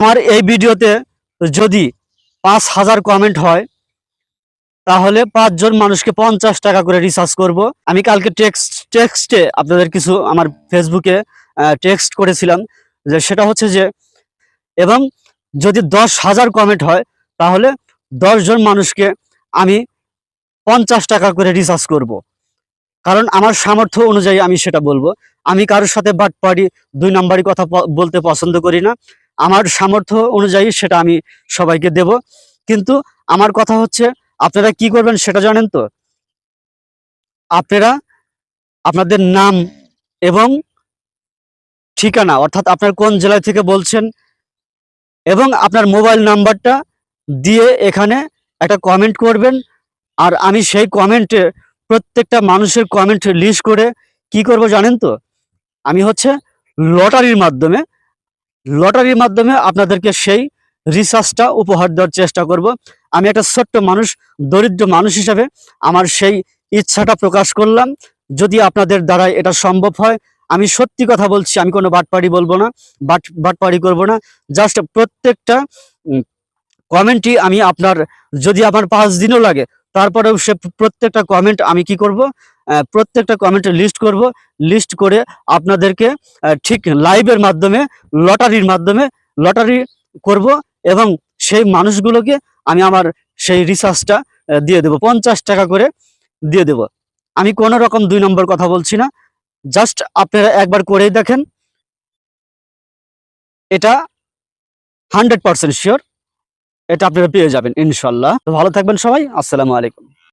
আমার এই ভিডিওতে যদি পাঁচ হাজার কমেন্ট হয়, তাহলে পাঁচজন মানুষকে পঞ্চাশ টাকা করে রিচার্জ করব। আমি কালকে টেক্সট টেক্সটে আপনাদের কিছু আমার ফেসবুকে টেক্সট করেছিলাম যে সেটা হচ্ছে যে, এবং যদি দশ হাজার কমেন্ট হয়, তাহলে জন মানুষকে আমি পঞ্চাশ টাকা করে রিচার্জ করব। কারণ আমার সামর্থ্য অনুযায়ী আমি সেটা বলব। আমি কারোর সাথে বাট বাটপাড়ি, দুই নাম্বারই কথা বলতে পছন্দ করি না। আমার সামর্থ্য অনুযায়ী সেটা আমি সবাইকে দেব। কিন্তু আমার কথা হচ্ছে, আপনারা কি করবেন সেটা জানেন তো? আপনারা আপনাদের নাম এবং ঠিকানা, অর্থাৎ আপনার কোন জেলা থেকে বলছেন এবং আপনার মোবাইল নাম্বারটা দিয়ে এখানে একটা কমেন্ট করবেন। আর আমি সেই কমেন্টে প্রত্যেকটা মানুষের কমেন্ট লিস্ট করে কি করব জানেন তো? আমি হচ্ছে লটারির মাধ্যমে লটারির মাধ্যমে আপনাদেরকে সেই রিসার্চটা উপহার দেওয়ার চেষ্টা করব। আমি একটা ছোট্ট মানুষ, দরিদ্র মানুষ হিসাবে আমার সেই ইচ্ছাটা প্রকাশ করলাম। যদি আপনাদের দ্বারা এটা সম্ভব হয়, আমি সত্যি কথা বলছি, আমি কোনো বাটপাড়ি বলব না, বাট, বাটপাড়ি করব না। জাস্ট প্রত্যেকটা কমেন্টই আমি আপনার, যদি আমার পাঁচ দিনও লাগে, তারপরেও সে প্রত্যেকটা কমেন্ট আমি কি করব? প্রত্যেকটা কমেন্টের লিস্ট করব। লিস্ট করে আপনাদেরকে ঠিক লাইভের মাধ্যমে লটারির মাধ্যমে লটারি করব এবং সেই মানুষগুলোকে আমি আমার সেই রিসার্চটা দিয়ে দেব। পঞ্চাশ টাকা করে দিয়ে দেব। আমি কোনো রকম দুই নম্বর কথা বলছি না। জাস্ট আপনারা একবার করেই দেখেন। এটা হান্ড্রেড পার্সেন্ট শিওর এটা আপনারা পেয়ে যাবেন, ইনশাল্লাহ। ভালো থাকবেন সবাই। আসসালামু আলাইকুম।